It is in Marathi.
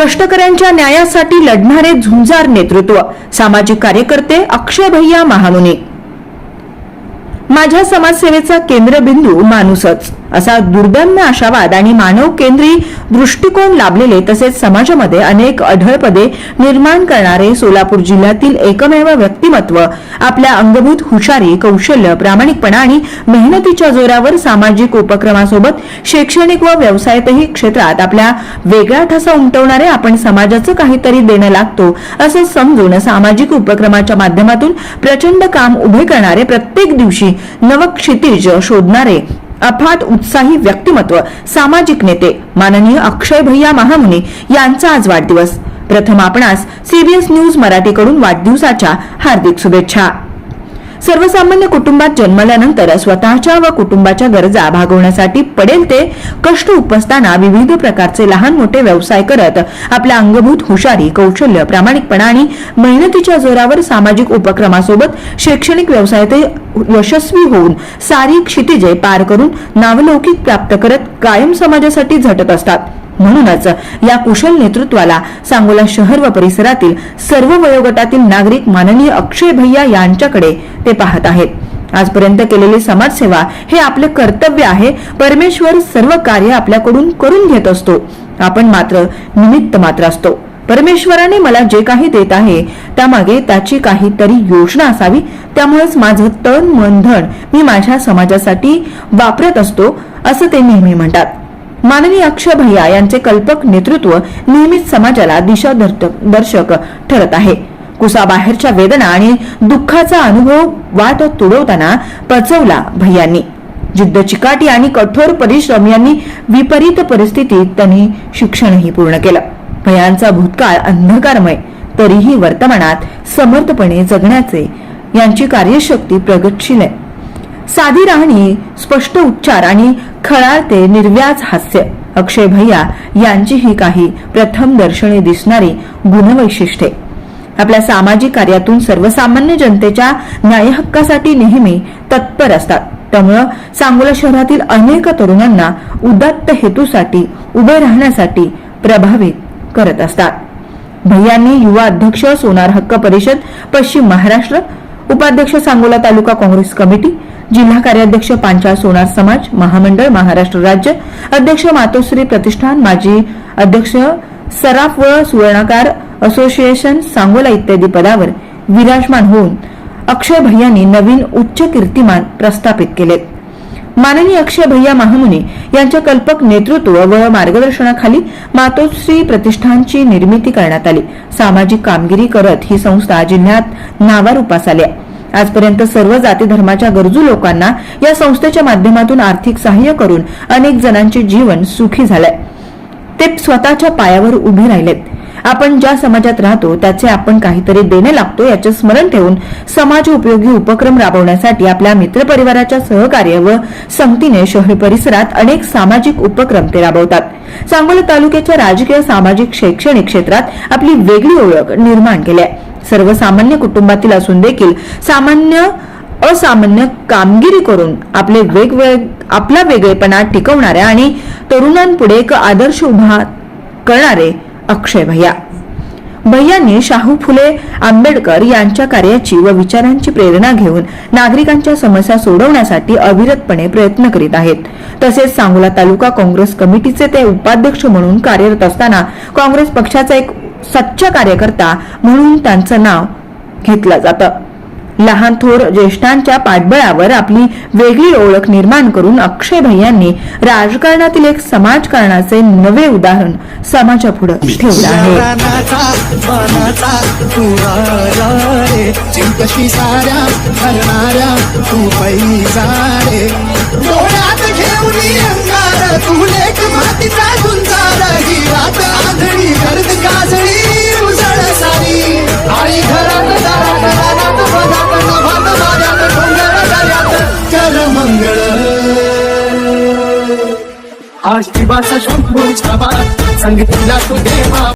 कष्टकऱ्यांच्या न्यायासाठी लढणारे झुंजार नेतृत्व सामाजिक कार्यकर्ते अक्षय भैया महामुनी माझ्या समाजसेवेचा केंद्रबिंदू माणूसच. असा दुर्दम्य आशावाद आणि मानव केंद्री दृष्टिकोन लाभलेले तसेच समाजामध्ये अनेक अढळपदे निर्माण करणारे सोलापूर जिल्ह्यातील एकमेव व्यक्तिमत्व आपल्या अंगभूत हुशारी कौशल्य प्रामाणिकपणा आणि मेहनतीच्या जोरावर सामाजिक उपक्रमासोबत शैक्षणिक व व्यवसायातही क्षेत्रात आपल्या वेगळा ठसा उमटवणारे आपण समाजाचं काहीतरी देणं लागतो असं समजून सामाजिक उपक्रमाच्या माध्यमातून प्रचंड काम उभे करणारे प्रत्येक दिवशी नवक्षितिज शोधणारे अफाट उत्साही व्यक्तिमत्व सामाजिक नेते माननीय अक्षय भैया महामुनी यांचा आज वाढदिवस. प्रथम आपणास सीबीएस न्यूज मराठीकडून वाढदिवसाच्या हार्दिक शुभेच्छा. सर्वसामान्य कुटुंबात जन्मल्यानंतर स्वतःच्या व कुटुंबाच्या गरजा भागवण्यासाठी पडेल ते कष्ट उपसताना विविध प्रकारचे लहान मोठे व्यवसाय करत आपल्या अंगभूत हुशारी कौशल्य प्रामाणिकपणा आणि मेहनतीच्या जोरावर सामाजिक उपक्रमासोबत शैक्षणिक व्यवसायातही यशस्वी होऊन सारी क्षितिजे पार करून नावलौकिक प्राप्त करत कायम समाजासाठी झटत असतात. म्हणूनच या कुशल नेतृत्वाला सांगोला शहर व परिसरातील सर्व वयोगटातील नागरिक माननीय अक्षय भैया यांच्याकडे ते पाहत आहेत. आजपर्यंत केलेली समाजसेवा हे आपले कर्तव्य आहे. परमेश्वर सर्व कार्य आपल्याकडून करून घेत असतो. आपण मात्र निमित्त मात्र असतो. परमेश्वराने मला जे काही देत आहे त्यामागे त्याची काहीतरी योजना असावी. त्यामुळेच माझं तन मन धन मी माझ्या समाजासाठी वापरत असतो असं ते नेहमी म्हणतात. माननीय अक्षय भैया यांचे कल्पक नेतृत्व नेहमीच समाजाला दिशा दर्शक ठरत आहे. कुसाबाहेरच्या वेदना आणि दुःखाचा अनुभव वाट तुडवताना पचवला भैयांनी. जिद्द चिकाटी आणि कठोर परिश्रम यांनी विपरीत परिस्थितीत त्यांनी शिक्षणही पूर्ण केलं. भयांचा भूतकाळ अंधकारमय तरीही वर्तमानात समर्थपणे जगण्याचे यांची कार्यशक्ती प्रगतशील आहे. साधी राहणी स्पष्ट उच्चार आणि खळाळते निर्व्याज हास्य. अक्षय भैया यांची ही काही प्रथम दर्शनी दिसणारी गुणवैशिष्ट्ये. आपल्या सामाजिक कार्यातून सर्वसामान्य जनतेच्या न्यायहक्कासाठी नेहमी तत्पर असतात. त्यामुळं सांगोला शहरातील अनेक तरुणांना उदात्त हेतूसाठी उभे राहण्यासाठी प्रभावित करत असतात. भैयांनी युवा अध्यक्ष सोनार हक्क परिषद पश्चिम महाराष्ट्र उपाध्यक्ष सांगोला तालुका काँग्रेस कमिटी जिल्हा कार्याध्यक्ष पांचाळ सोनार समाज महामंडळ महाराष्ट्र राज्य अध्यक्ष मातोश्री प्रतिष्ठान माजी अध्यक्ष सराफ व सुवर्णाकार असोसिएशन सांगोला इत्यादी पदावर विराजमान होऊन अक्षय भैयांनी नवीन उच्च कीर्तिमान प्रस्थापित केलेत. माननीय अक्षय भैया महामुनी यांच्या कल्पक नेतृत्व व मार्गदर्शनाखाली मातोश्री प्रतिष्ठानची निर्मिती करण्यात आली. सामाजिक कामगिरी करत ही संस्था जिल्ह्यात नावारूपास आली आजपर्यंत सर्व जाती धर्माच्या गरजू लोकांना या संस्थेच्या माध्यमातून आर्थिक सहाय्य करून अनेक जणांचे जीवन सुखी झालंय. ते स्वतःच्या पायावर उभे राहिलेत. आपण ज्या समाजात राहतो त्याचे आपण काहीतरी देणे लागतो याचे स्मरण ठेवून समाज उपयोगी उपक्रम राबवण्यासाठी आपल्या मित्रपरिवाराच्या सहकार्य व संगतीने शहर परिसरात अनेक सामाजिक उपक्रम ते राबवतात. सांगोला तालुक्याच्या राजकीय सामाजिक शैक्षणिक क्षेत्रात आपली वेगळी ओळख निर्माण केली आहे. सर्वसामान्य कुटुंबातील असून देखील सामान्य असामान्य कामगिरी करून आपले वेगवेग आपला वेगळेपणा टिकवणाऱ्या आणि तरुणांपुढे एक आदर्श उभा करणारे अक्षय भैया. भैयांनी शाहू फुले आंबेडकर यांच्या कार्याची व विचारांची प्रेरणा घेऊन नागरिकांच्या समस्या सोडवण्यासाठी अविरतपणे प्रयत्न करीत आहेत. तसेच सांगोला तालुका काँग्रेस कमिटीचे ते उपाध्यक्ष म्हणून कार्यरत असताना काँग्रेस पक्षाचा एक सच्चा कार्यकर्ता म्हणून त्यांचं नाव घेतलं जातं. लहान थोर ज्येष्ठांच्या पाठबळावर आपली वेगळी ओळख निर्माण करून अक्षय भैयांनी राजकारणातील एक समाजकारणाचे नवे उदाहरण समाजापुढे ठेवलं आहे. आज ती भाषा शंभूच्या संगीतीला तू देवा.